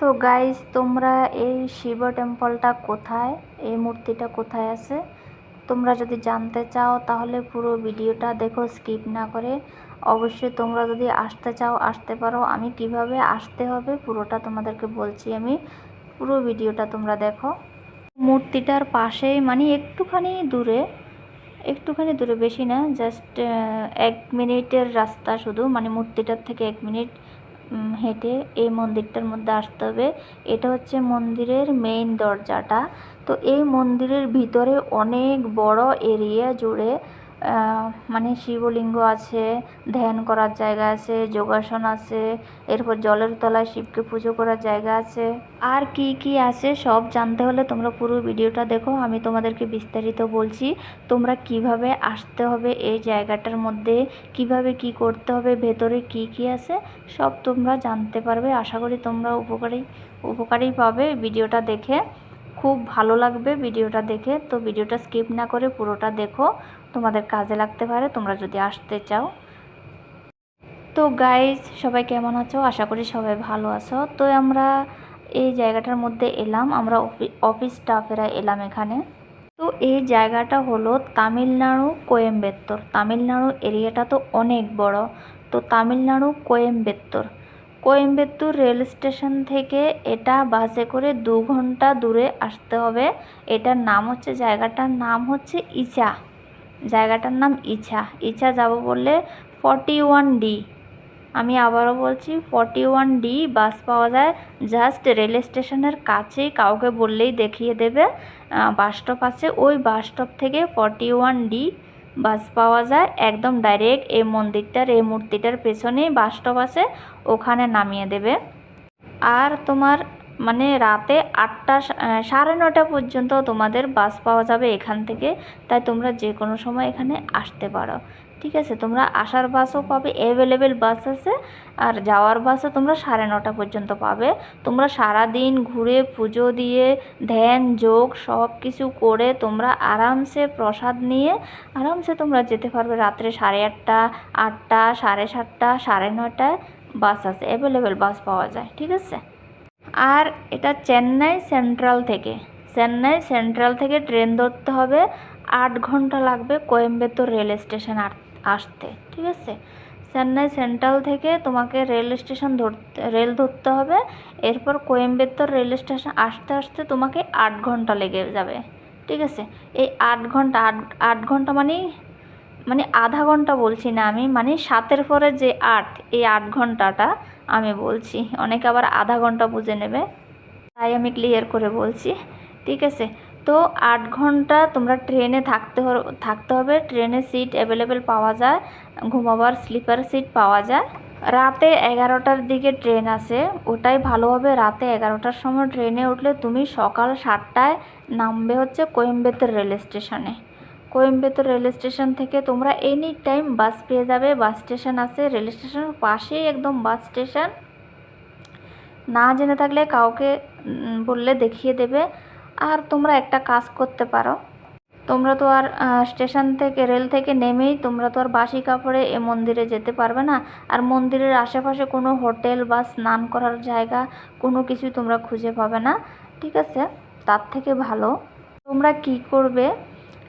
তো গাইজ তোমরা এই শিব টেম্পলটা কোথায়? এই মূর্তিটা কোথায় আছে? তোমরা যদি জানতে চাও, তাহলে পুরো ভিডিওটা দেখো স্কিপ না করে। অবশ্যই তোমরা যদি আসতে চাও, আসতে পারো। আমি কীভাবে আসতে হবে, পুরোটা তোমাদেরকে বলছি আমি। পুরো ভিডিওটা তোমরা দেখো। মূর্তিটার পাশেই মানে একটুখানি দূরে একটুখানি দূরে, বেশি না জাস্ট এক মিনিটের রাস্তা শুধু। মানে মূর্তিটার থেকে এক মিনিট হেঁটে এই মন্দিরটার মধ্যে আসতে হবে। এটা হচ্ছে মন্দিরের মেইন দরজাটা। তো এই মন্দিরের ভিতরে অনেক বড় এরিয়া জুড়ে মানে শিবলিঙ্গ আছে, ধ্যান করার জায়গা আছে, যোগাসন আছে, এরপর জলের তলায় শিবকে পুজো করার জায়গা আছে। আর কি কি আছে সব জানতে হলে তোমরা পুরো ভিডিওটা দেখো, আমি তোমাদেরকে বিস্তারিত বলছি। তোমরা কীভাবে আসতে হবে, এই জায়গাটার মধ্যে কীভাবে কি করতে হবে, ভেতরে কি কি আছে, সব তোমরা জানতে পারবে। আশা করি তোমরা উপকারী উপকারী পাবে ভিডিওটা দেখে। খুব ভালো লাগবে ভিডিওটা দেখে। তো ভিডিওটা স্কিপ না করে পুরোটা দেখো। তোমাদের কাজে লাগতে পারে, তোমরা যদি আসতে চাও। তো গাইজ সবাই কেমন আছো? আশা করি সবাই ভালো আছো। তো আমরা এই জায়গাটার মধ্যে এলাম। আমরা অফি- অফিস স্টাফেরা এলাম এখানে। তো এই জায়গাটা হলো তামিলনাড়ু কোয়েম্বেত্তর। তামিলনাড়ু এরিয়াটা তো অনেক বড়। তো তামিলনাড়ু কোয়েম্বেত্তর। কোয়েম্বেত্তর রেল স্টেশন থেকে এটা বাসে করে দু ঘণ্টা দূরে আসতে হবে। এটার নাম হচ্ছে, জায়গাটার নাম হচ্ছে ইচা। জায়গাটার নাম ইছা ইছা যাব বললে ফর্টি ওয়ান ডি। আমি আবারও বলছি, ফর্টি ওয়ান ডি বাস পাওয়া যায়। জাস্ট রেল স্টেশনের কাছেই কাউকে বললেই দেখিয়ে দেবে। বাস স্টপ আছে। ওই বাস স্টপ থেকে ফর্টি ওয়ান ডি বাস পাওয়া যায়। একদম ডাইরেক্ট এই মন্দিরটার, এই মূর্তিটার পেছনেই বাস স্টপ আছে, ওখানে নামিয়ে দেবে। আর তোমার মানে রাতে আটটা সাড়ে নটা পর্যন্ত তোমাদের বাস পাওয়া যাবে এখান থেকে। তাই তোমরা যে কোনো সময় এখানে আসতে পারো। ঠিক আছে? তোমরা আসার বাসও পাবে অ্যাভেলেবেল বাস আছে। আর যাওয়ার বাসও তোমরা সাড়ে নটা পর্যন্ত পাবে। তোমরা সারা দিন ঘুরে পুজো দিয়ে, ধ্যান, যোগ সব কিছু করে তোমরা আরামসে প্রসাদ নিয়ে, আরামসে তোমরা যেতে পারবে। রাত্রে সাড়ে আটটা আটটা, সাড়ে সাতটা, সাড়ে নটায় বাস আছে অ্যাভেলেবেল বাস পাওয়া যায়। ঠিক আছে? আর এটা চেন্নাই সেন্ট্রাল থেকে। চেন্নাই সেন্ট্রাল থেকে ট্রেন ধরতে হবে। আট ঘণ্টা লাগবে কোয়েম্বেতর রেল স্টেশন আসতে, ঠিক আছে? চেন্নাই সেন্ট্রাল থেকে তোমাকে রেল স্টেশন ধরতে রেল ধরতে হবে। এরপর কোয়েম্বেতর রেল স্টেশন আসতে আসতে তোমাকে আট ঘণ্টা লেগে যাবে, ঠিক আছে? এই আট ঘণ্টা আট আট ঘণ্টা মানেই মানে আধা ঘণ্টা বলছি না আমি মানে সাতের পরে যে আট এই আট ঘন্টাটা আমি বলছি। অনেকে আবার আধা ঘণ্টা বুঝে নেবে। তাই আমি ক্লিয়ার করে বলছি। ঠিক আছে? তো আট ঘণ্টা তোমরা ট্রেনে থাকতে থাকতে হবে। ট্রেনে সিট অ্যাভেলেবেল পাওয়া যায়। ঘুমাবার স্লিপার সিট পাওয়া যায়। রাতে এগারোটার দিকে ট্রেন আসে ওটাই ভালো হবে। রাতে এগারোটার সময় ট্রেনে উঠলে তুমি সকাল সাতটায় নামবে হচ্ছে কোয়েম্বেতর রেল স্টেশনে কোয়েম্বেতর রেল স্টেশন থেকে তোমরা এনি টাইম বাস পেয়ে যাবে। বাস স্টেশন আছে, রেল স্টেশনের পাশেই একদম বাস স্টেশন। না জেনে থাকলে কাউকে বললে দেখিয়ে দেবে। আর তোমরা একটা কাজ করতে পারো। তোমরা তো আর স্টেশন থেকে, রেল থেকে নেমেই তোমরা তো আর বাসি কাপড়ে এ মন্দিরে যেতে পারবে না। আর মন্দিরের আশেপাশে কোনো হোটেল বা স্নান করার জায়গা, কোনো কিছুই তোমরা খুঁজে পাবে না। ঠিক আছে? তার থেকে ভালো। তোমরা কি করবে?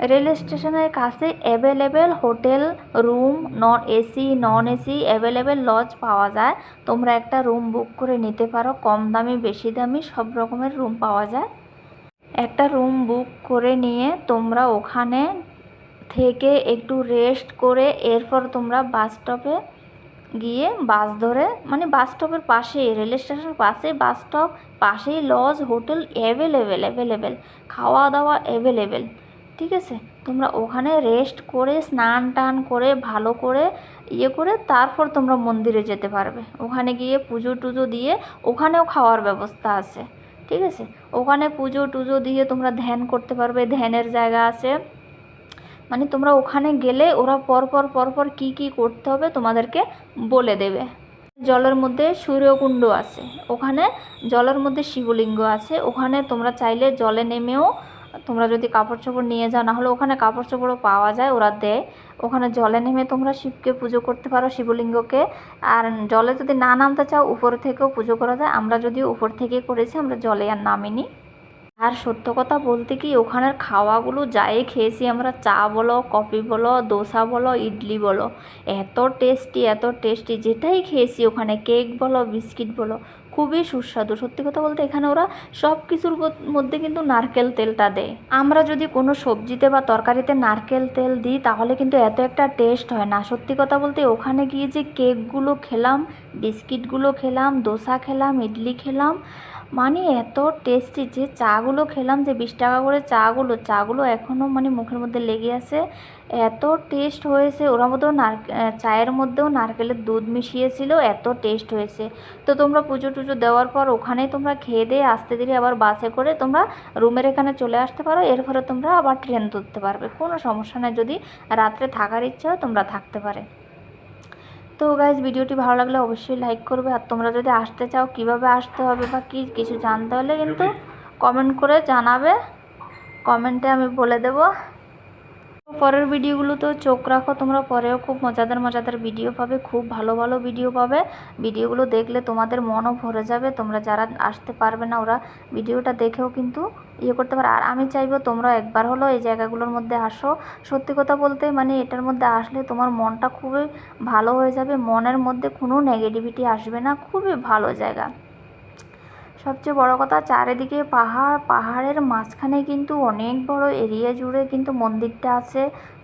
রেল স্টেশনের কাছে available hotel, room non AC non AC available lodge পাওয়া যায়। তোমরা একটা রুম বুক করে নিতে পারো, কম দামি, বেশি দামি, সব রকমের রুম পাওয়া যায়। একটা রুম বুক করে নিয়ে তোমরা ওখানে থেকে একটু রেস্ট করে এরপর তোমরা বাস স্টপে গিয়ে বাস ধরে মানে বাস স্টপের পাশেই, রেল স্টেশনের পাশে বাস স্টপ পাশেই লজ হোটেল অ্যাভেলেবেল অ্যাভেলেবেল খাওয়া দাওয়া অ্যাভেলেবেল ঠিক আছে? তোমরা ওখানে রেস্ট করে, স্নান টান করে, ভালো করে ইয়ে করে তারপর তোমরা মন্দিরে যেতে পারবে। ওখানে গিয়ে পুজো টুজো দিয়ে ওখানেও খাওয়ার ব্যবস্থা আছে। ঠিক আছে? ওখানে পুজো টুজো দিয়ে তোমরা ধ্যান করতে পারবে, ধ্যানের জায়গা আছে। মানে তোমরা ওখানে গেলে ওরা পরপর পরপর কি কি করতে হবে তোমাদেরকে বলে দেবে। জলের মধ্যে সূর্যকুণ্ড আছে। ওখানে জলের মধ্যে শিবলিঙ্গ আছে। ওখানে তোমরা চাইলে জলে নেমেও তোমরা যদি কাপড় চোপড় নিয়ে যাও, নাহলে ওখানে কাপড় চোপড়ও পাওয়া যায় ওরা দেয়। ওখানে জলে নেমে তোমরা শিবকে পুজো করতে পারো, শিবলিঙ্গকে। আর জলে যদি না নামতে চাও, উপর থেকেও পুজো করা যায়। আমরা যদিও উপর থেকে করেছি, আমরা জলে আর নামিনি। আর সত্য কথা বলতে কি, ওখানের খাওয়াগুলো যাই খেয়েছি আমরা, চা বলো, কফি বলো, দোসা বলো, ইডলি বলো। এত টেস্টি এত টেস্টি যেটাই খেয়েছি ওখানে কেক বলো, বিস্কিট বলো খুবই সুস্বাদু। সত্যি কথা বলতে এখানে ওরা সব কিছুর মধ্যে কিন্তু নারকেল তেলটা দেয়। আমরা যদি কোনো সবজিতে বা তরকারিতে নারকেল তেল দিই, তাহলে কিন্তু এত একটা টেস্ট হয় না। সত্যি কথা বলতে ওখানে গিয়ে যে কেকগুলো খেলাম বিস্কিটগুলো খেলাম, দোসা খেলাম, ইডলি খেলাম মানে এত টেস্টি যে চাগুলো খেলাম যে বিশ টাকা করে চাগুলো চাগুলো এখনও মানে মুখের মধ্যে লেগে আছে। এত টেস্ট হয়েছে, ওরা মধ্যেও চায়ের মধ্যেও নারকেলের দুধ মিশিয়েছিল, এত টেস্ট হয়েছে। তো তোমরা পুজো টুজো দেওয়ার পর ওখানেই তোমরা খেয়ে দিয়ে আসতে দেরি আবার বাসে করে তোমরা রুমের এখানে চলে আসতে পারো, এর ফলে তোমরা আবার ট্রেন ধরতে পারবে। কোনো সমস্যা নেই, যদি রাত্রে থাকার ইচ্ছা হয় তোমরা থাকতে পারে। তো গাইজ ভিডিওটি ভালো লাগলে অবশ্যই লাইক করবে। আর তোমরা যদি আসতে চাও কীভাবে আসতে হবে বা কি কিছু জানতে হলে কিন্তু কমেন্ট করে জানাবে। কমেন্টে আমি বলে দেব। পরের ভিডিওগুলোতেও চোখ রাখো, তোমরা পরেও খুব মজাদার মজাদার ভিডিও পাবে, খুব ভালো ভালো ভিডিও পাবে। ভিডিওগুলো দেখলে তোমাদের মনও ভরে যাবে, তোমরা যারা আসতে পারবে না ওরা ভিডিওটা দেখেও কিন্তু ইয়ে করতে পারে। আর আমি চাইব তোমরা একবার হলো এই জায়গাগুলোর মধ্যে আসো। সত্যি কথা বলতে মানে এটার মধ্যে আসলে তোমার মনটা খুবই ভালো হয়ে যাবে, মনের মধ্যে কোনো নেগেটিভিটি আসবে না, খুবই ভালো জায়গা। সবচেয়ে বড় কথা, চারিদিকে পাহাড়, পাহাড়ের মাঝখানে কিন্তু অনেক বড় এরিয়া জুড়ে কিন্তু মন্দিরটা আছে,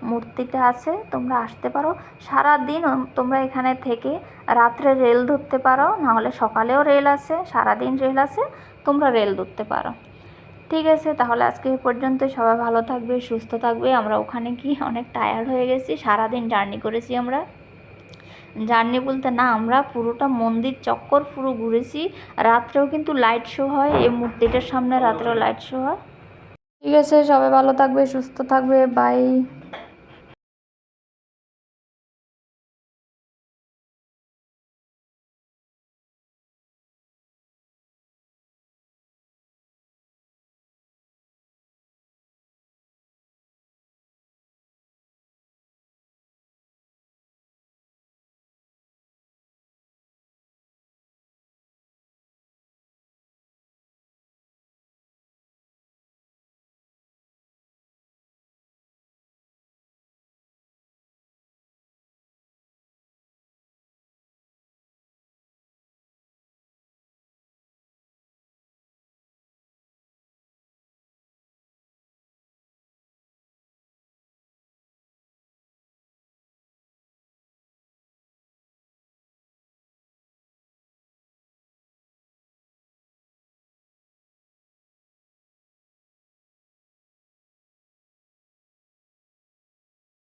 মূর্তিটা আছে, তোমরা আসতে পারো। সারা দিন তোমরা এখানে থেকে রাত্রে রেল ধরতে পারো, নাহলে সকালেও রেল আছে, সারাদিন রেল আছে, তোমরা রেল ধরতে পারো। ঠিক আছে, তাহলে আজকে এ পর্যন্ত সবাই ভালো থাকবে, সুস্থ থাকবে, আমরা ওখানে গিয়ে অনেক টায়ার্ড হয়ে গেছি, সারাদিন জার্নি করেছি আমরা। জার্নি বলতে না, আমরা পুরোটা মন্দির চক্কর পুরো ঘুরেছি, রাত্রেও কিন্তু লাইট শো হয়, এই মূর্তিটার সামনে রাত্রেও লাইট শো হয়। ঠিক আছে, সবাই ভালো থাকবে, সুস্থ থাকবে বাই